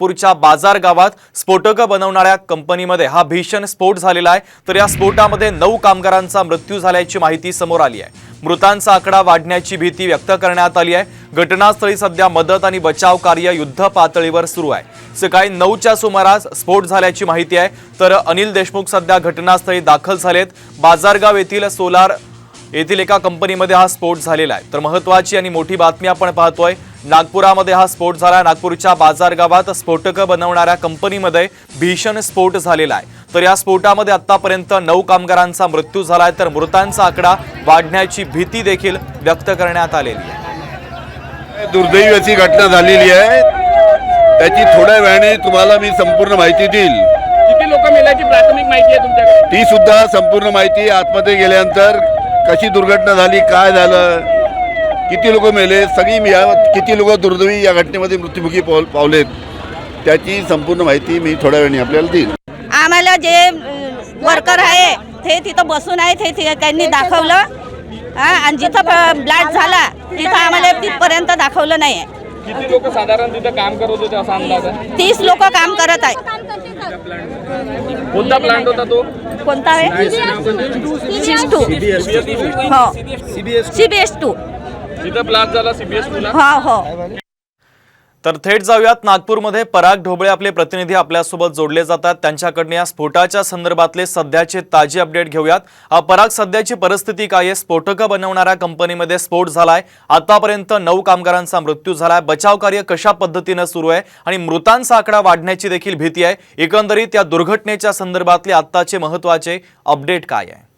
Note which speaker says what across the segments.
Speaker 1: नागपूरच्या बाजार गावात स्फोटकं बनवणाऱ्या कंपनीमध्ये हा भीषण स्फोट झालेला आहे. तर या स्फोटामध्ये नऊ कामगारांचा मृत्यू झाल्याची माहिती समोर आली आहे. मृतांचा आकडा वाढण्याची भीती व्यक्त करण्यात आली आहे. घटनास्थळी सध्या मदत आणि बचाव कार्य युद्ध पातळीवर सुरू आहे. सकाळी नऊच्या सुमारास स्फोट झाल्याची माहिती आहे. तर अनिल देशमुख सध्या घटनास्थळी दाखल झालेत. बाजारगाव येथील सोलार येथील एका कंपनीमध्ये हा स्फोट झालेला आहे. तर महत्वाची आणि मोठी बातमी आपण पाहतोय. नागपुरामध्ये हा स्फोट झाला. नागपूरच्या बाजार गावात स्फोटकं बनवणाऱ्या कंपनीमध्ये भीषण स्फोट झालेला आहे. तर या स्फोटामध्ये आतापर्यंत नऊ कामगारांचा मृत्यू झालाय तर मृतांचा आकडा वाढण्याची भीती देखील व्यक्त करण्यात आलेली आहे.
Speaker 2: दुर्दैवी अशी घटना झालेली आहे. त्याची थोड्या वेळाने तुम्हाला मी संपूर्ण माहिती देईल.
Speaker 3: किती लोक मेल्याची प्राथमिक माहिती आहे तुमच्याकडे?
Speaker 2: ती सुद्धा संपूर्ण माहिती आतमध्ये गेल्यानंतर कशी दुर्घटना झाली काय झालं किती लोक मेले सगळी मी या किती लोक दुर्दैवी या घटनेमध्ये मृत्युमुखी पाव पावलेत त्याची संपूर्ण माहिती मी थोड्या वेळाने आपल्याला देईल
Speaker 4: आम्हाला जे वर्कर आहे ते तिथं बसून आहे ते ते त्यांनी दाखवलं. हा आणि जिथं ब्लास्ट झाला तिथं आम्हाला तिथपर्यंत दाखवलं नाही. आहे
Speaker 3: किती लोक साधारण तिथे काम करत होते असा अंदाज आहे?
Speaker 4: तीस लोक काम करत आहे.
Speaker 3: कोणता प्लांट होता तो?
Speaker 4: कोणता आहे? सीबीएस टू हो. सीबीएस टू
Speaker 3: तिथं ब्लास्ट झाला सीबीएस
Speaker 4: हो हो.
Speaker 1: तर थेट जाऊयात नागपूरमध्ये पराग ढोबळे आपले प्रतिनिधी आपल्यासोबत जोडले जातात. त्यांच्याकडनं या स्फोटाच्या संदर्भातले सध्याचे ताजे अपडेट घेऊयात. अ, पराग सध्याची परिस्थिती काय आहे? स्फोटकं बनवणाऱ्या कंपनीमध्ये स्फोट झालाय. आतापर्यंत नऊ कामगारांचा मृत्यू झालाय. बचाव कार्य कशा पद्धतीनं सुरू आहे? आणि मृतांचा आकडा वाढण्याची देखील भीती आहे. एकंदरीत या दुर्घटनेच्या संदर्भातले आत्ताचे महत्त्वाचे अपडेट काय आहे?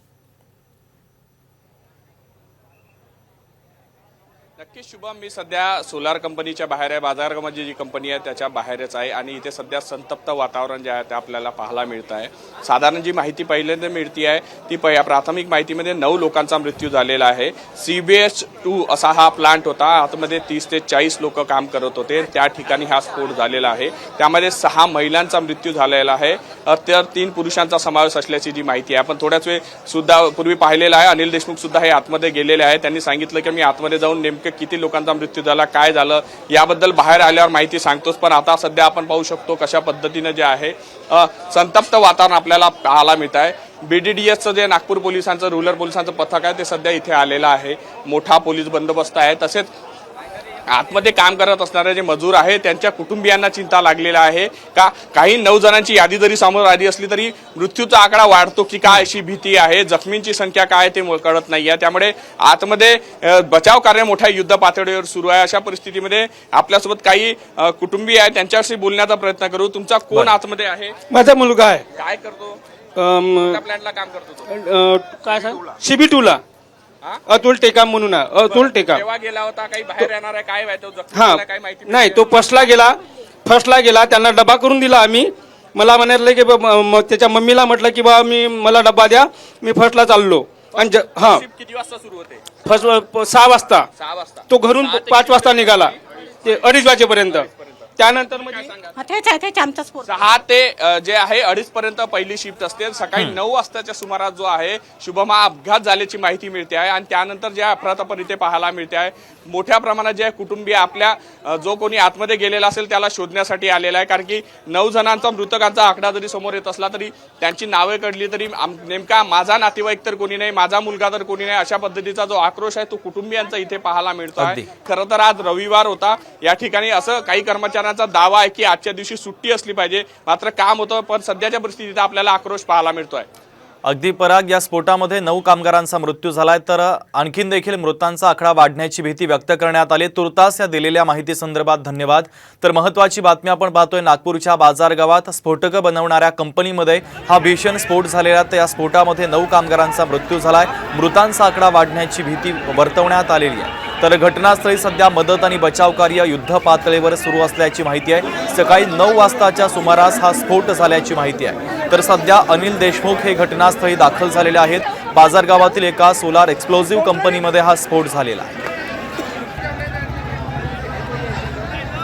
Speaker 5: नक्कीच शुभम मी सध्या सोलार कंपनीच्या बाहेर आहे. बाजारमध्ये जी कंपनी आहे त्याच्या बाहेरच आहे. आणि इथे सध्या संतप्त वातावरण जे आहे ते आपल्याला पाहायला मिळत आहे. साधारण जी माहिती पहिल्यांदा मिळती आहे ती प प्राथमिक माहितीमध्ये नऊ लोकांचा मृत्यू झालेला आहे. सी बी एस टू असा हा प्लांट होता. आतमध्ये तीस ते चाळीस लोक काम करत होते. त्या ठिकाणी हा स्फोट झालेला आहे. त्यामध्ये सहा महिलांचा मृत्यू झालेला आहे. तर तीन पुरुषांचा समावेश असल्याची जी माहिती आहे. आपण थोड्याच वेळ सुद्धा पूर्वी पाहिलेला आहे. अनिल देशमुख सुद्धा हे आतमध्ये गेलेले आहे त्यांनी सांगितलं की मी आतमध्ये जाऊन नेमके किती लोकांचा मृत्यू झाला काय झालं याबद्दल बाहेर आल्यावर माहिती सांगतोच पण आता सध्या आपण पाहू शकतो कशा पद्धतीनं जे आहे संतप्त वातावरण आपल्याला पाहायला मिळत आहे बी डी डी एसचं जे नागपूर पोलिसांचं रुरल पोलिसांचं पथक आहे ते सध्या इथे आलेलं आहे. मोठा पोलीस बंदोबस्त आहे. तसेच आतमध्ये काम करत असणारे जे मजूर आहे त्यांच्या कुटुंबियांना चिंता लागलेला आहे. का काही नऊ जणांची यादी जरी समोर आली असली तरी मृत्यूचा आकडा वाढतो की काय अशी भीती आहे जखमींची संख्या काय ते कळत नाही आहे. त्यामुळे आतमध्ये बचाव कार्य मोठ्या युद्ध पातळीवर सुरू आहे. अशा परिस्थितीमध्ये आपल्यासोबत काही कुटुंबीय आहे त्यांच्याशी बोलण्याचा प्रयत्न करू. तुमचा कोण आतमध्ये आहे?
Speaker 6: माझा मुलगा आहे.
Speaker 5: काय करतो? प्लॅनला काम करतो
Speaker 6: काय सांग? शिबी टूला? अतुल टेकाम म्हणून आहे. अतुल टेकाम.
Speaker 5: गेला होता काही बाहेर येणार आहे काय माहिती
Speaker 6: हा.
Speaker 5: काय माहिती
Speaker 6: नाही तो फर्स्टला गेला. फर्स्टला गेला त्यांना डबा करून दिला आम्ही. मला म्हणाले की त्याच्या मम्मीला म्हटलं की बा मी मला डबा द्या मी फर्स्टला चाललो. आणि हा.
Speaker 5: किती वाजता सुरू होते?
Speaker 6: फर्स्ट सहा वाजता.
Speaker 5: सहा वाजता.
Speaker 6: तो घरून पाच वाजता? निघाला. ते अडीच वाजेपर्यंत. त्यानंतर म्हणजे
Speaker 4: तेच आहे तेच आमचाच पोर
Speaker 5: सहा ते अ, जे आहे अडीच पर्यंत पहिली शिफ्ट असते. सकाळी नऊ वाजताच्या सुमारास जो आहे शुभम हा अपघात झाल्याची माहिती मिळते आहे. आणि त्यानंतर जे अफरातफर इथे पाहायला मिळते आहे मोठ्या प्रमाणात जे कुटुंबीय आपल्या अ, जो कोणी आतमध्ये गेलेला असेल त्याला शोधण्यासाठी आलेला आहे. कारण की नऊ जणांचा मृतकांचा आकडा जरी समोर येत असला तरी त्यांची नावे कळली तरी आम- नेमका माझा नातेवाईक तर कोणी नाही माझा मुलगा तर कोणी नाही अशा पद्धतीचा जो आक्रोश आहे तो कुटुंबियांचा इथे पाहायला मिळतो आहे. खरं तर आज रविवार होता. या ठिकाणी असं काही कर्मचाऱ्यांचा दावा आहे की आजच्या दिवशी सुट्टी असली पाहिजे. मात्र काम होतं पण सध्याच्या परिस्थितीत आपल्याला आक्रोश पाहायला मिळतोय.
Speaker 1: अगदी पराग या स्फोटामध्ये नऊ कामगारांचा मृत्यू झालाय तर आणखीन देखील मृतांचा आकडा वाढण्याची भीती व्यक्त करण्यात आली. तुर्तास या दिलेल्या माहिती संदर्भात धन्यवाद. तर महत्वाची बातमी आपण पाहतोय नागपूरच्या बाजारगावात स्फोटकं बनवणाऱ्या कंपनीमध्ये हा भीषण स्फोट झालेला तर या स्फोटामध्ये नऊ कामगारांचा मृत्यू झालाय. मृतांचा आकडा वाढण्याची भीती वर्तवण्यात आलेली आहे. तर घटनास्थळी सध्या मदत आणि बचाव कार्य युद्ध पातळीवर सुरू असल्याची माहिती आहे. सकाळी नऊ वाजताच्या सुमारास हा स्फोट झाल्याची माहिती आहे. तर सध्या अनिल देशमुख हे घटनास्थळी दाखल झालेले आहेत. बाजारगावातील एका सोलार एक्सप्लोझिव्ह कंपनीमध्ये हा स्फोट झालेला आहे.